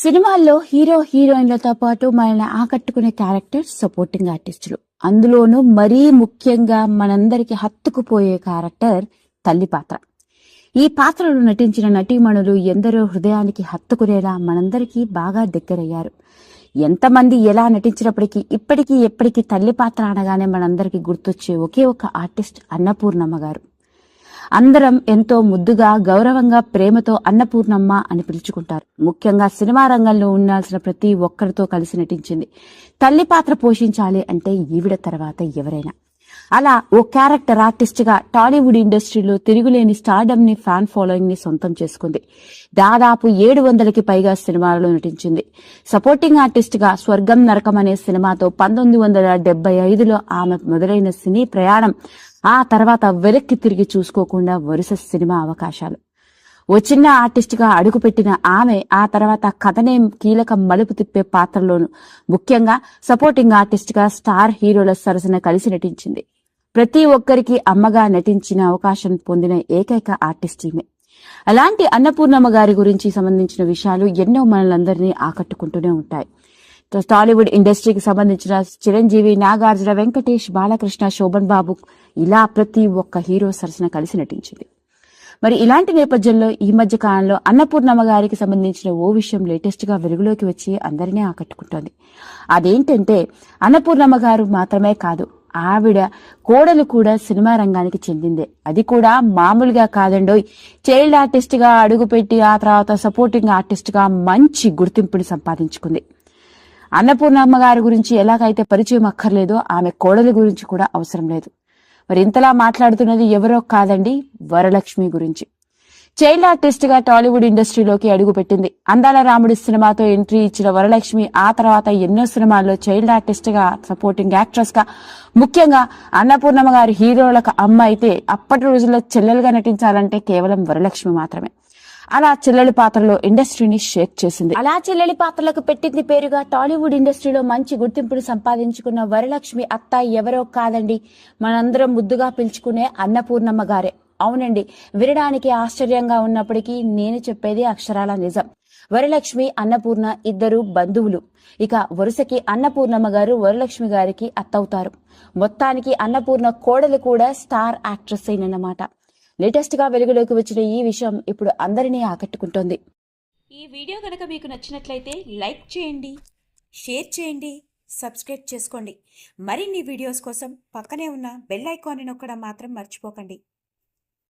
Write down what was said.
సినిమాల్లో హీరో హీరోయిన్లతో పాటు మనల్ని ఆకట్టుకునే క్యారెక్టర్ సపోర్టింగ్ ఆర్టిస్టులు అందులోనూ మరీ ముఖ్యంగా మనందరికి హత్తుకుపోయే క్యారెక్టర్ తల్లి పాత్ర. ఈ పాత్రలో నటించిన నటీమణులు ఎందరో హృదయానికి హత్తుకునేలా మనందరికీ బాగా దగ్గరయ్యారు. ఎంతమంది ఎలా నటించినప్పటికీ ఇప్పటికీ ఎప్పటికీ తల్లి పాత్ర అనగానే మనందరికీ గుర్తొచ్చే ఒకే ఒక ఆర్టిస్ట్ అన్నపూర్ణమ్మ గారు. అందరం ఎంతో ముద్దుగా గౌరవంగా ప్రేమతో అన్నపూర్ణమ్మ అని పిలుచుకుంటారు. ముఖ్యంగా సినిమా రంగంలో ఉండాల్సిన ప్రతి ఒక్కరితో కలిసి నటించింది. తల్లి పాత్ర పోషించాలి అంటే ఈవిడ తర్వాత ఎవరైనా. అలా ఓ క్యారెక్టర్ ఆర్టిస్ట్గా టాలీవుడ్ ఇండస్ట్రీలో తిరుగులేని స్టార్డమ్ని ఫ్యాన్ ఫాలోయింగ్ని సొంతం చేసుకుంది. దాదాపు ఏడు వందలకి పైగా సినిమాలలో నటించింది. సపోర్టింగ్ ఆర్టిస్ట్గా స్వర్గం నరకం అనే సినిమాతో పంతొమ్మిది వందల డెబ్బై ఐదులో ఆమె మొదలైన సినీ ప్రయాణం ఆ తర్వాత వెనక్కి తిరిగి చూసుకోకుండా వరుస సినిమా అవకాశాలు. ఓ చిన్న అడుగుపెట్టిన ఆమె ఆ తర్వాత కథనే కీలక మలుపు తిప్పే పాత్రలోను ముఖ్యంగా సపోర్టింగ్ ఆర్టిస్ట్గా స్టార్ హీరోల సరసన కలిసి నటించింది. ప్రతి ఒక్కరికి అమ్మగా నటించిన అవకాశం పొందిన ఏకైక ఆర్టిస్ట్ ఈమె. అలాంటి అన్నపూర్ణమ్మ గారి గురించి సంబంధించిన విషయాలు ఎన్నో మనలందరినీ ఆకట్టుకుంటూనే ఉంటాయి. టాలీవుడ్ ఇండస్ట్రీకి సంబంధించిన చిరంజీవి నాగార్జున వెంకటేష్ బాలకృష్ణ శోభన్ బాబు ఇలా ప్రతి ఒక్క హీరో సరసన కలిసి నటించింది. మరి ఇలాంటి నేపథ్యంలో ఈ మధ్య కాలంలో అన్నపూర్ణమ్మ గారికి సంబంధించిన ఓ విషయం లేటెస్ట్గా వెలుగులోకి వచ్చి అందరినీ ఆకట్టుకుంటోంది. అదేంటంటే అన్నపూర్ణమ్మ గారు మాత్రమే కాదు ఆవిడ కోడలు కూడా సినిమా రంగానికి చెందిందే. అది కూడా మామూలుగా కాదండోయ్. చైల్డ్ ఆర్టిస్ట్గా అడుగుపెట్టి ఆ తర్వాత సపోర్టింగ్ ఆర్టిస్ట్గా మంచి గుర్తింపుని సంపాదించుకుంది. అన్నపూర్ణమ్మ గారి గురించి ఎలాగైతే పరిచయం అక్కర్లేదో ఆమె కోడలి గురించి కూడా అవసరం లేదు. మరి ఇంతలా మాట్లాడుతున్నది ఎవరో కాదండి వరలక్ష్మి గురించి. చైల్డ్ ఆర్టిస్ట్గా టాలీవుడ్ ఇండస్ట్రీలోకి అడుగుపెట్టింది. అందాల రాముడి సినిమాతో ఎంట్రీ ఇచ్చిన వరలక్ష్మి ఆ తర్వాత ఎన్నో సినిమాల్లో చైల్డ్ ఆర్టిస్ట్గా సపోర్టింగ్ యాక్ట్రెస్గా ముఖ్యంగా అన్నపూర్ణమ్మ గారి హీరోలకు అమ్మ అయితే అప్పటి రోజుల్లో చెల్లెలుగా నటించాలంటే కేవలం వరలక్ష్మి మాత్రమే. అలా చెల్లెలి పాత్రలో ఇండస్ట్రీని షేక్ చేసింది. అలా చెల్లెలి పాత్రలకు పెట్టింది పేరుగా టాలీవుడ్ ఇండస్ట్రీలో మంచి గుర్తింపును సంపాదించుకున్న వరలక్ష్మి అత్త ఎవరో కాదండి. మనందరం ముద్దుగా పిలుచుకునే అన్నపూర్ణమ్మ గారే. అవునండి వినడానికి ఆశ్చర్యంగా ఉన్నప్పటికీ నేను చెప్పేది అక్షరాల నిజం. వరలక్ష్మి అన్నపూర్ణ ఇద్దరు బంధువులు. ఇక వరుసకి అన్నపూర్ణమ్మ గారు వరలక్ష్మి గారికి అత్తవుతారు. మొత్తానికి అన్నపూర్ణ కోడలు కూడా స్టార్ యాక్ట్రెస్ అయినన్నమాట. లేటెస్ట్గా వెలుగులోకి వచ్చిన ఈ విషయం ఇప్పుడు అందరినీ ఆకట్టుకుంటోంది. ఈ వీడియో కనుక మీకు నచ్చినట్లయితే లైక్ చేయండి షేర్ చేయండి సబ్స్క్రైబ్ చేసుకోండి. మరిన్ని వీడియోస్ కోసం పక్కనే ఉన్న బెల్ ఐకాన్ని నొక్కడం మాత్రం మర్చిపోకండి.